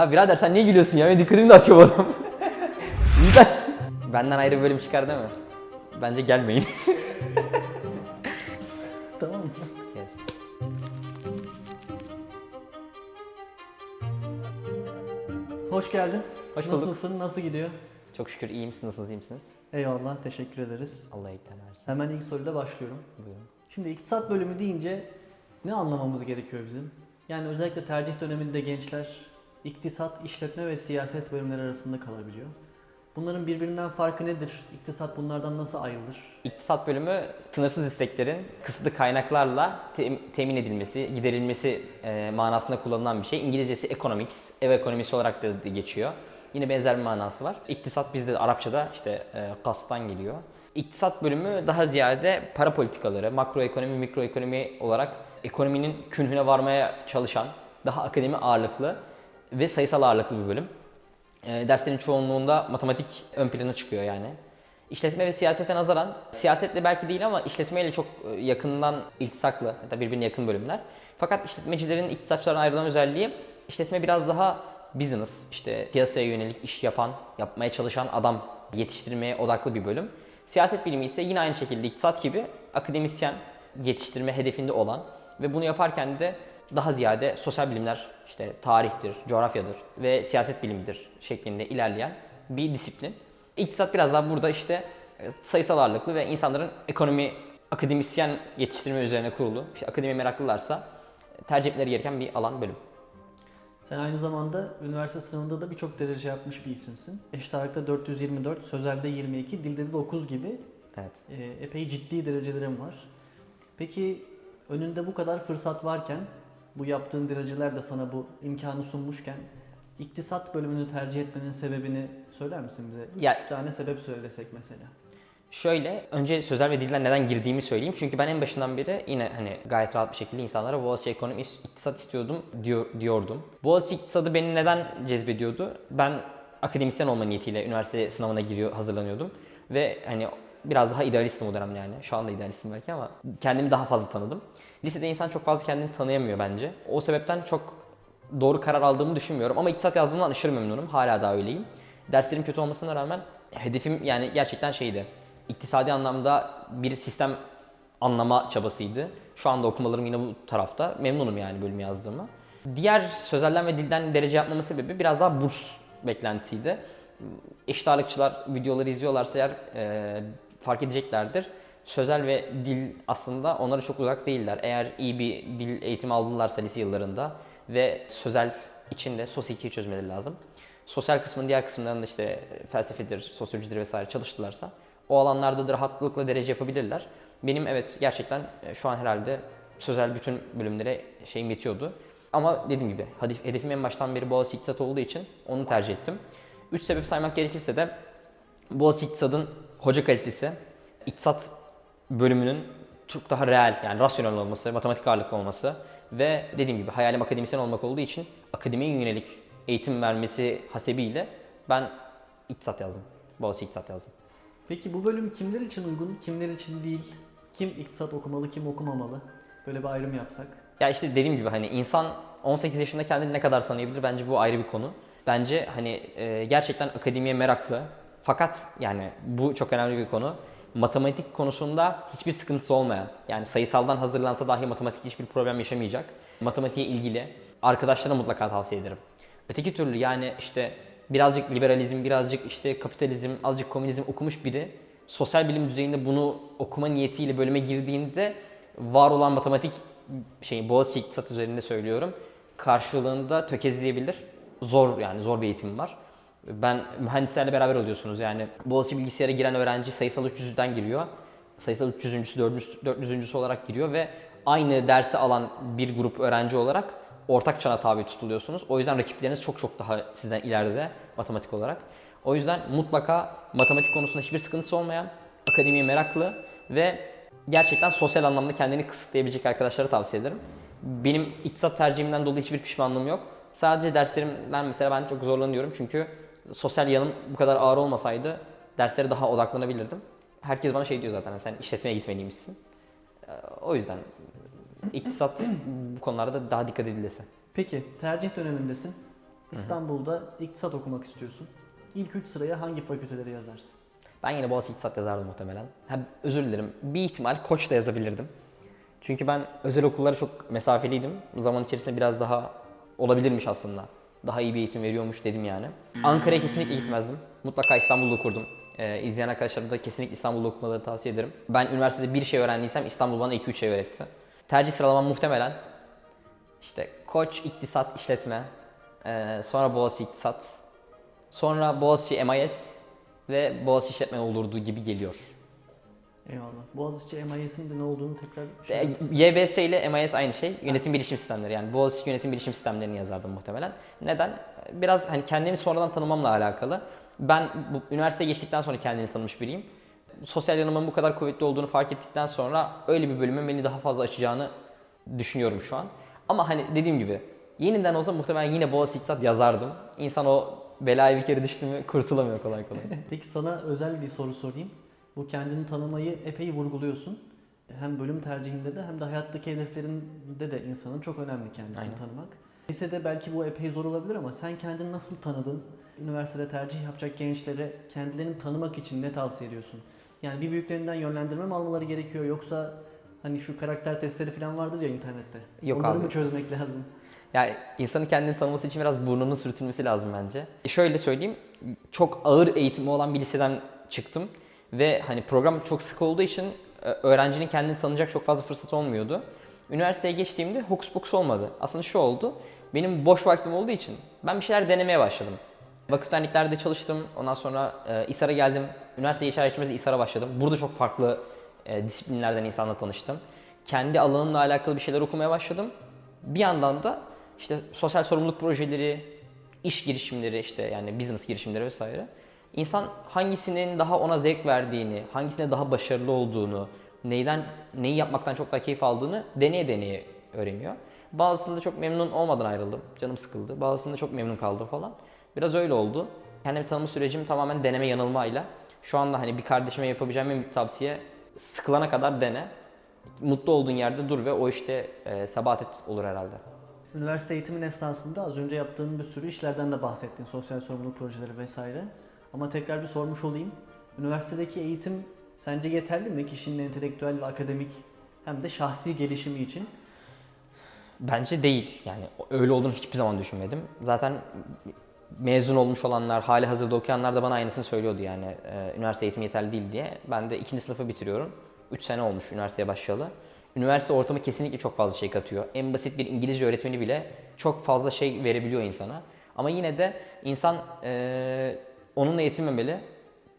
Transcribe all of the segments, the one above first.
Ya birader sen niye gülüyorsun ya? Benim dikkatimi dağıtıyor bu adam. Benden ayrı bir bölüm çıkar değil mi? Bence gelmeyin. Tamam yes. Hoş geldin. Hoş bulduk. Nasılsın? Nasıl gidiyor? Çok şükür iyi misiniz? Nasılsınız? iyi misiniz? Eyvallah, teşekkür ederiz. Allah iyilikler versin. Hemen ilk soruyla başlıyorum. Buyurun. Şimdi iktisat bölümü deyince ne anlamamız gerekiyor bizim? Yani özellikle tercih döneminde gençler iktisat, işletme ve siyaset bölümleri arasında kalabiliyor. Bunların birbirinden farkı nedir? İktisat bunlardan nasıl ayrılır? İktisat bölümü sınırsız isteklerin kısıtlı kaynaklarla tem- temin edilmesi, giderilmesi e, manasında kullanılan bir şey. İngilizcesi economics, ev ekonomisi olarak da geçiyor. Yine benzer bir manası var. İktisat bizde de Arapçada işte e, kastan geliyor. İktisat bölümü daha ziyade para politikaları, makroekonomi, mikroekonomi olarak ekonominin künhüne varmaya çalışan, daha akademi ağırlıklı ve sayısal ağırlıklı bir bölüm. E, derslerin çoğunluğunda matematik ön plana çıkıyor yani. İşletme ve siyasete nazaran, siyasetle belki değil ama işletmeyle çok e, yakından iltisaklı, hatta birbirine yakın bölümler. Fakat işletmecilerin iktisatçılardan ayrılan özelliği, işletme biraz daha business, işte piyasaya yönelik iş yapan, yapmaya çalışan adam yetiştirmeye odaklı bir bölüm. Siyaset bilimi ise yine aynı şekilde iktisat gibi akademisyen yetiştirme hedefinde olan ve bunu yaparken de daha ziyade sosyal bilimler, işte tarihtir, coğrafyadır ve siyaset bilimidir şeklinde ilerleyen bir disiplin. İktisat biraz daha burada işte e, sayısal ağırlıklı ve insanların ekonomi, akademisyen yetiştirme üzerine kurulu. İşte akademi meraklılarsa e, tercih etmeleri gereken bir alan bölüm. Sen aynı zamanda üniversite sınavında da birçok derece yapmış bir isimsin. Eşit ağırlıkta 424, sözelde 22, dilde de 9 gibi Evet. e, epey ciddi derecelerim var. Peki önünde bu kadar fırsat varken, bu yaptığın dereceler de sana bu imkanı sunmuşken iktisat bölümünü tercih etmenin sebebini söyler misin bize? Üç Ya- tane sebep söylesek mesela. Şöyle, önce sözel ve dilden neden girdiğimi söyleyeyim. Çünkü ben en başından beri yine hani gayet rahat bir şekilde insanlara Boğaziçi Ekonomi İktisat istiyordum diyor, diyordum. Boğaziçi İktisadı beni neden cezbediyordu? Ben akademisyen olma niyetiyle üniversite sınavına giriyor, hazırlanıyordum. Ve hani biraz daha idealistim o dönem yani. Şu anda idealistim belki ama kendimi daha fazla tanıdım. Lisede insan çok fazla kendini tanıyamıyor bence. O sebepten çok doğru karar aldığımı düşünmüyorum ama iktisat yazdığımdan aşırı memnunum. Hala da öyleyim. Derslerim kötü olmasına rağmen hedefim yani gerçekten şeydi. İktisadi anlamda bir sistem anlama çabasıydı. Şu anda okumalarım yine bu tarafta. Memnunum yani bölüm yazdığıma. Diğer sözelden ve dilden derece yapmamın sebebi biraz daha burs beklentisiydi. Eşit ağırlıkçılar videoları izliyorlarsa eğer e, fark edeceklerdir. Sözel ve dil aslında onlara çok uzak değiller. Eğer iyi bir dil eğitimi aldılarsa lise yıllarında ve sözel içinde sos 2'yi çözmeleri lazım. Sosyal kısmın diğer kısımlarında işte felsefedir, sosyolojidir vesaire çalıştılarsa o alanlarda da rahatlıkla derece yapabilirler. Benim evet gerçekten e, şu an herhalde sözel bütün bölümlere şeyim yetiyordu. Ama dediğim gibi hedef- hedefim en baştan beri Boğaziçi İktisat olduğu için onu tercih ettim. Üç sebep saymak gerekirse de Boğaziçi İktisad'ın hoca kalitesi, iktisat bölümünün çok daha reel yani rasyonel olması, matematik ağırlıklı olması ve dediğim gibi hayalim akademisyen olmak olduğu için akademiye yönelik eğitim vermesi hasebiyle ben iktisat yazdım. Boğaziçi İktisat yazdım. Peki bu bölüm kimler için uygun, kimler için değil? Kim iktisat okumalı, kim okumamalı? Böyle bir ayrım yapsak. Ya işte dediğim gibi hani insan 18 yaşında kendini ne kadar tanıyabilir bence bu ayrı bir konu. Bence hani e, gerçekten akademiye meraklı. Fakat yani bu çok önemli bir konu. Matematik konusunda hiçbir sıkıntısı olmayan, yani sayısaldan hazırlansa dahi matematik hiçbir problem yaşamayacak. Matematiğe ilgili arkadaşlara mutlaka tavsiye ederim. Öteki türlü yani işte birazcık liberalizm, birazcık işte kapitalizm, azıcık komünizm okumuş biri sosyal bilim düzeyinde bunu okuma niyetiyle bölüme girdiğinde var olan matematik şey Boğaziçi İktisat üzerinde söylüyorum. Karşılığında tökezleyebilir. Zor yani zor bir eğitim var. Ben mühendislerle beraber oluyorsunuz yani. Boğaziçi bilgisayara giren öğrenci sayısal 300'den giriyor. Sayısal 300'üncüsü, 400, 400'üncüsü olarak giriyor ve aynı dersi alan bir grup öğrenci olarak ortak çana tabi tutuluyorsunuz. O yüzden rakipleriniz çok çok daha sizden ileride matematik olarak. O yüzden mutlaka matematik konusunda hiçbir sıkıntısı olmayan, akademiye meraklı ve gerçekten sosyal anlamda kendini kısıtlayabilecek arkadaşlara tavsiye ederim. Benim iktisat tercihimden dolayı hiçbir pişmanlığım yok. Sadece derslerimden mesela ben çok zorlanıyorum çünkü sosyal yanım bu kadar ağır olmasaydı derslere daha odaklanabilirdim. Herkes bana şey diyor zaten sen işletmeye gitmeliymişsin. Ee, O yüzden iktisat bu konularda daha dikkat edilmesi. Peki tercih dönemindesin. İstanbul'da iktisat okumak istiyorsun. İlk 3 sıraya hangi fakülteleri yazarsın? Ben yine Boğaziçi İktisat yazardım muhtemelen. Ha, özür dilerim. Bir ihtimal Koç da yazabilirdim. Çünkü ben özel okullara çok mesafeliydim. Zaman içerisinde biraz daha olabilirmiş aslında. Daha iyi bir eğitim veriyormuş dedim yani. Ankara'ya kesinlikle gitmezdim. Mutlaka İstanbul'da okurdum. Ee, izleyen arkadaşlarım da kesinlikle İstanbul'da okumaları tavsiye ederim. Ben üniversitede bir şey öğrendiysem İstanbul bana 2-3 şey öğretti. Tercih sıralamam muhtemelen işte Koç İktisat İşletme, ee, sonra Boğaziçi İktisat, sonra Boğaziçi MIS ve Boğaziçi İşletme olurdu gibi geliyor. Eyvallah. Boğaziçi MIS'in de ne olduğunu tekrar E, şey mısın? YBS ile MIS aynı şey. Yönetim bilişim sistemleri yani Boğaziçi yönetim bilişim sistemlerini yazardım muhtemelen. Neden? Biraz hani kendimi sonradan tanımamla alakalı. Ben bu üniversiteye geçtikten sonra kendini tanımış biriyim. Sosyal yanımın bu kadar kuvvetli olduğunu fark ettikten sonra öyle bir bölümün beni daha fazla açacağını düşünüyorum şu an. Ama hani dediğim gibi yeniden olsa muhtemelen yine Boğaziçi İktisat yazardım. İnsan o belaya bir kere düştü mü kurtulamıyor kolay kolay. Peki sana özel bir soru sorayım. Bu kendini tanımayı epey vurguluyorsun. Hem bölüm tercihinde de hem de hayattaki hedeflerinde de insanın çok önemli kendisini Aynen. tanımak. Lisede belki bu epey zor olabilir ama sen kendini nasıl tanıdın? Üniversitede tercih yapacak gençlere kendilerini tanımak için ne tavsiye ediyorsun? Yani bir büyüklerinden yönlendirme mi almaları gerekiyor yoksa hani şu karakter testleri falan vardır ya internette. Yok Onları abi. mı çözmek lazım? Yani insanın kendini tanıması için biraz burnunun sürtülmesi lazım bence. E şöyle söyleyeyim, çok ağır eğitimi olan bir liseden çıktım ve hani program çok sık olduğu için e, öğrencinin kendini tanıyacak çok fazla fırsat olmuyordu. Üniversiteye geçtiğimde hokus pokus olmadı. Aslında şu oldu, benim boş vaktim olduğu için ben bir şeyler denemeye başladım. Vakıflarliklerde çalıştım, ondan sonra e, İSAR'a geldim. Üniversite geçer geçmez İSAR'a başladım. Burada çok farklı e, disiplinlerden insanla tanıştım. Kendi alanımla alakalı bir şeyler okumaya başladım. Bir yandan da işte sosyal sorumluluk projeleri, iş girişimleri işte yani business girişimleri vesaire. İnsan hangisinin daha ona zevk verdiğini, hangisine daha başarılı olduğunu, neyden neyi yapmaktan çok daha keyif aldığını deneye deneye öğreniyor. Bazısında çok memnun olmadan ayrıldım. Canım sıkıldı. Bazısında çok memnun kaldım falan. Biraz öyle oldu. Kendimi tanıma sürecim tamamen deneme yanılmayla. Şu anda hani bir kardeşime yapabileceğim en büyük tavsiye sıkılana kadar dene. Mutlu olduğun yerde dur ve o işte e, sebat et olur herhalde. Üniversite eğitimin esnasında az önce yaptığın bir sürü işlerden de bahsettin. Sosyal sorumluluk projeleri vesaire. Ama tekrar bir sormuş olayım. Üniversitedeki eğitim sence yeterli mi kişinin entelektüel ve akademik hem de şahsi gelişimi için? Bence değil. Yani öyle olduğunu hiçbir zaman düşünmedim. Zaten mezun olmuş olanlar, hali hazırda okuyanlar da bana aynısını söylüyordu yani. e, üniversite eğitimi yeterli değil diye. Ben de ikinci sınıfı bitiriyorum. 3 sene olmuş üniversiteye başlayalı. Üniversite ortamı kesinlikle çok fazla şey katıyor. En basit bir İngilizce öğretmeni bile çok fazla şey verebiliyor insana. Ama yine de insan e, onunla yetinmemeli.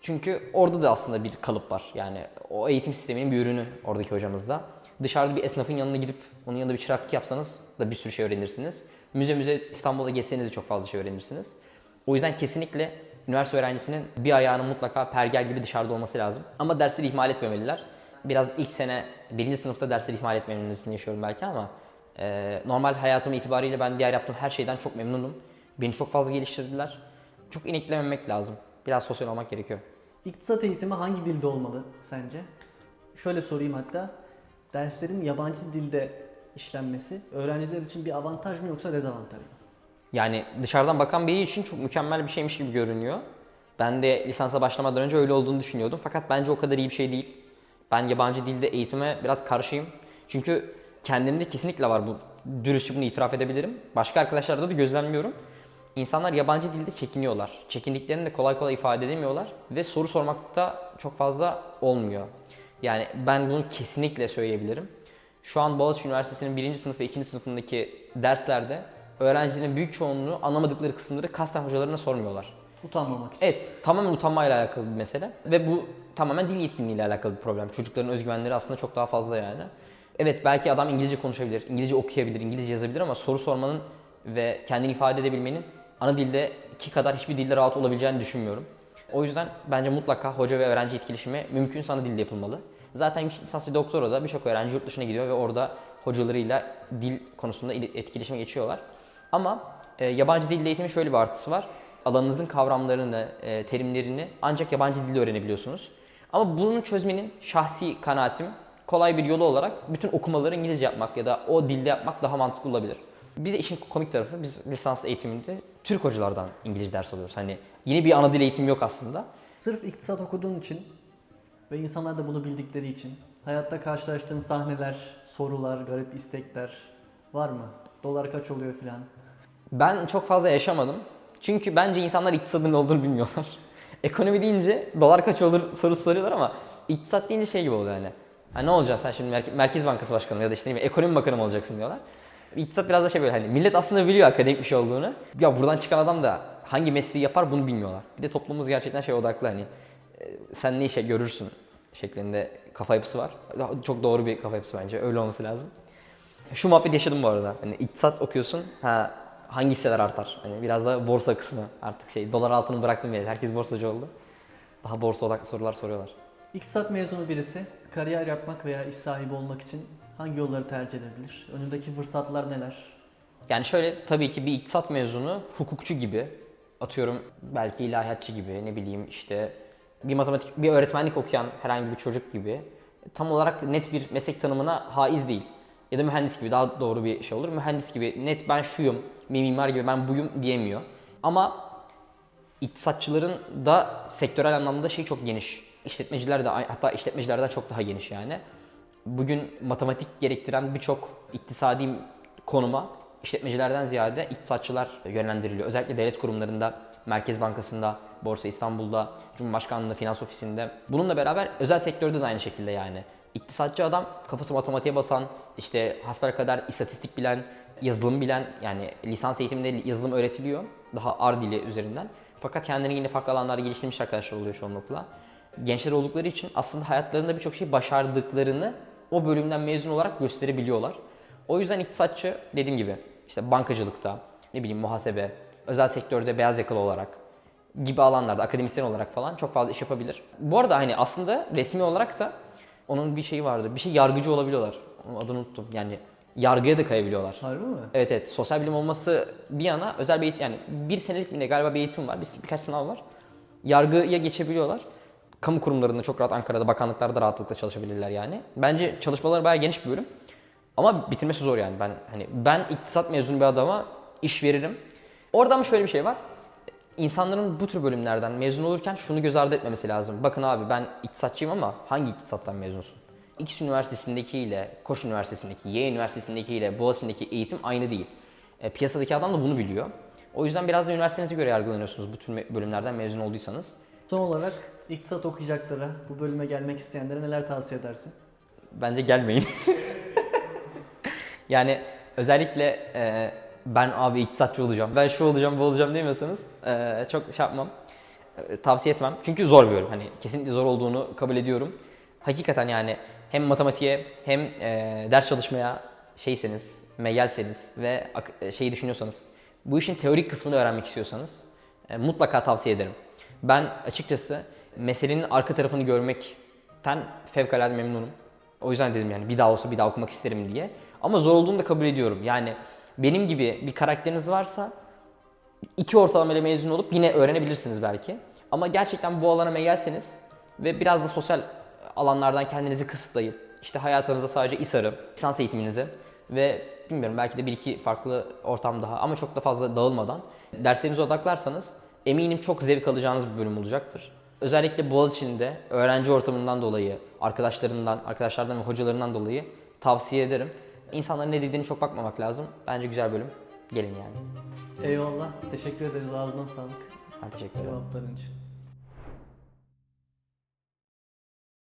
Çünkü orada da aslında bir kalıp var. Yani o eğitim sisteminin bir ürünü oradaki hocamızda. Dışarıda bir esnafın yanına gidip onun yanında bir çıraklık yapsanız da bir sürü şey öğrenirsiniz. Müze müze İstanbul'da gezseniz de çok fazla şey öğrenirsiniz. O yüzden kesinlikle üniversite öğrencisinin bir ayağının mutlaka pergel gibi dışarıda olması lazım. Ama dersleri ihmal etmemeliler. Biraz ilk sene, birinci sınıfta dersleri ihmal etmemelisin yaşıyorum belki ama e, normal hayatım itibariyle ben diğer yaptığım her şeyden çok memnunum. Beni çok fazla geliştirdiler. Çok ineklememek lazım. Biraz sosyal olmak gerekiyor. İktisat eğitimi hangi dilde olmalı sence? Şöyle sorayım hatta. Derslerin yabancı dilde işlenmesi öğrenciler için bir avantaj mı yoksa dezavantaj mı? Yani dışarıdan bakan biri için çok mükemmel bir şeymiş gibi görünüyor. Ben de lisansa başlamadan önce öyle olduğunu düşünüyordum. Fakat bence o kadar iyi bir şey değil. Ben yabancı dilde eğitime biraz karşıyım. Çünkü kendimde kesinlikle var bu. Dürüstçe bunu itiraf edebilirim. Başka arkadaşlarda da gözlemliyorum. İnsanlar yabancı dilde çekiniyorlar. Çekindiklerini de kolay kolay ifade edemiyorlar. Ve soru sormakta çok fazla olmuyor. Yani ben bunu kesinlikle söyleyebilirim. Şu an Boğaziçi Üniversitesi'nin birinci sınıf ve ikinci sınıfındaki derslerde öğrencilerin büyük çoğunluğu anlamadıkları kısımları kasten hocalarına sormuyorlar. Utanmamak için. Evet, tamamen utanmayla alakalı bir mesele ve bu tamamen dil yetkinliğiyle alakalı bir problem. Çocukların özgüvenleri aslında çok daha fazla yani. Evet belki adam İngilizce konuşabilir, İngilizce okuyabilir, İngilizce yazabilir ama soru sormanın ve kendini ifade edebilmenin ana dilde iki kadar hiçbir dilde rahat olabileceğini düşünmüyorum. O yüzden bence mutlaka hoca ve öğrenci etkileşimi mümkünse ana dilde yapılmalı. Zaten yüksek lisans ve doktora da birçok öğrenci yurt dışına gidiyor ve orada hocalarıyla dil konusunda etkileşime geçiyorlar. Ama e, yabancı dil eğitimi şöyle bir artısı var. Alanınızın kavramlarını, e, terimlerini ancak yabancı dilde öğrenebiliyorsunuz. Ama bunu çözmenin şahsi kanaatim kolay bir yolu olarak bütün okumaları İngilizce yapmak ya da o dilde yapmak daha mantıklı olabilir. Bir de işin komik tarafı biz lisans eğitiminde Türk hocalardan İngilizce ders alıyoruz. Hani yeni bir ana dil eğitimi yok aslında. Sırf iktisat okuduğun için ve insanlar da bunu bildikleri için hayatta karşılaştığın sahneler, sorular, garip istekler var mı? Dolar kaç oluyor filan? Ben çok fazla yaşamadım. Çünkü bence insanlar iktisadın ne olduğunu bilmiyorlar. Ekonomi deyince dolar kaç olur sorusu soruyorlar ama iktisat deyince şey gibi oluyor yani. Ha ne olacaksın sen şimdi Merke- Merkez Bankası Başkanı ya da işte ekonomi bakanı mı olacaksın diyorlar. İktisat biraz da şey böyle hani millet aslında biliyor akademik bir şey olduğunu. Ya buradan çıkan adam da hangi mesleği yapar bunu bilmiyorlar. Bir de toplumumuz gerçekten şey odaklı hani e, sen ne işe görürsün şeklinde kafa yapısı var. Çok doğru bir kafa yapısı bence öyle olması lazım. Şu muhabbet yaşadım bu arada. Hani iktisat okuyorsun. Ha hangi hisseler artar? Hani biraz da borsa kısmı artık şey dolar altını bıraktım bile. Herkes borsacı oldu. Daha borsa odaklı sorular soruyorlar. İktisat mezunu birisi kariyer yapmak veya iş sahibi olmak için hangi yolları tercih edebilir? Önündeki fırsatlar neler? Yani şöyle tabii ki bir iktisat mezunu hukukçu gibi atıyorum belki ilahiyatçı gibi ne bileyim işte bir matematik bir öğretmenlik okuyan herhangi bir çocuk gibi tam olarak net bir meslek tanımına haiz değil. Ya da mühendis gibi daha doğru bir şey olur. Mühendis gibi net ben şuyum, mimar gibi ben buyum diyemiyor. Ama iktisatçıların da sektörel anlamda şey çok geniş. İşletmeciler de hatta işletmecilerden çok daha geniş yani. Bugün matematik gerektiren birçok iktisadi konuma işletmecilerden ziyade iktisatçılar yönlendiriliyor. Özellikle devlet kurumlarında, Merkez Bankası'nda, Borsa İstanbul'da, Cumhurbaşkanlığı'nda, Finans Ofisi'nde. Bununla beraber özel sektörde de aynı şekilde yani. İktisatçı adam kafası matematiğe basan, işte hasbelkader istatistik bilen, yazılım bilen yani lisans eğitiminde yazılım öğretiliyor. Daha R dili üzerinden. Fakat kendini yine farklı alanlarda geliştirmiş arkadaşlar oluyor çoğunlukla. Gençler oldukları için aslında hayatlarında birçok şey başardıklarını o bölümden mezun olarak gösterebiliyorlar. O yüzden iktisatçı dediğim gibi işte bankacılıkta, ne bileyim muhasebe, özel sektörde beyaz yakalı olarak gibi alanlarda akademisyen olarak falan çok fazla iş yapabilir. Bu arada hani aslında resmi olarak da onun bir şeyi vardı. Bir şey yargıcı olabiliyorlar. Onun adını unuttum. Yani yargıya da kayabiliyorlar. Harbi mi? Evet evet sosyal bilim olması bir yana özel bir eğitim yani bir senelik mi ne galiba bir eğitim var bir, birkaç sınav var. Yargıya geçebiliyorlar. Kamu kurumlarında çok rahat Ankara'da bakanlıklarda rahatlıkla çalışabilirler yani. Bence çalışmaları bayağı geniş bir bölüm. Ama bitirmesi zor yani ben hani ben iktisat mezunu bir adama iş veririm. Orada ama şöyle bir şey var. İnsanların bu tür bölümlerden mezun olurken şunu göz ardı etmemesi lazım. Bakın abi ben iktisatçıyım ama hangi iktisattan mezunsun? X Üniversitesi'ndeki ile Koç Üniversitesi'ndeki, Y Üniversitesi'ndeki ile Boğaziçi'ndeki eğitim aynı değil. E, piyasadaki adam da bunu biliyor. O yüzden biraz da üniversitenize göre yargılanıyorsunuz bu tür bölümlerden mezun olduysanız. Son olarak iktisat okuyacaklara, bu bölüme gelmek isteyenlere neler tavsiye edersin? Bence gelmeyin. yani özellikle e, ben abi iktisatçı olacağım, ben şu olacağım, bu olacağım demiyorsanız e, çok şey yapmam. E, tavsiye etmem. Çünkü zor bir bölüm. Hani kesinlikle zor olduğunu kabul ediyorum. Hakikaten yani hem matematiğe hem e, ders çalışmaya şeyseniz, meyyalseniz ve e, şeyi düşünüyorsanız, bu işin teorik kısmını öğrenmek istiyorsanız e, mutlaka tavsiye ederim. Ben açıkçası meselenin arka tarafını görmekten fevkalade memnunum. O yüzden dedim yani bir daha olsa bir daha okumak isterim diye. Ama zor olduğunu da kabul ediyorum. Yani benim gibi bir karakteriniz varsa iki ortalamayla mezun olup yine öğrenebilirsiniz belki. Ama gerçekten bu alana meyyalseniz ve biraz da sosyal alanlardan kendinizi kısıtlayıp işte hayatınızda sadece İSAR'ı, lisans eğitiminizi ve bilmiyorum belki de bir iki farklı ortam daha ama çok da fazla dağılmadan derslerinize odaklarsanız eminim çok zevk alacağınız bir bölüm olacaktır. Özellikle Boğaziçi'nde öğrenci ortamından dolayı, arkadaşlarından, arkadaşlardan ve hocalarından dolayı tavsiye ederim. İnsanların ne dediğini çok bakmamak lazım. Bence güzel bölüm. Gelin yani. Eyvallah. Teşekkür ederiz. Ağzına sağlık. Ben teşekkür ederim. Cevapların için.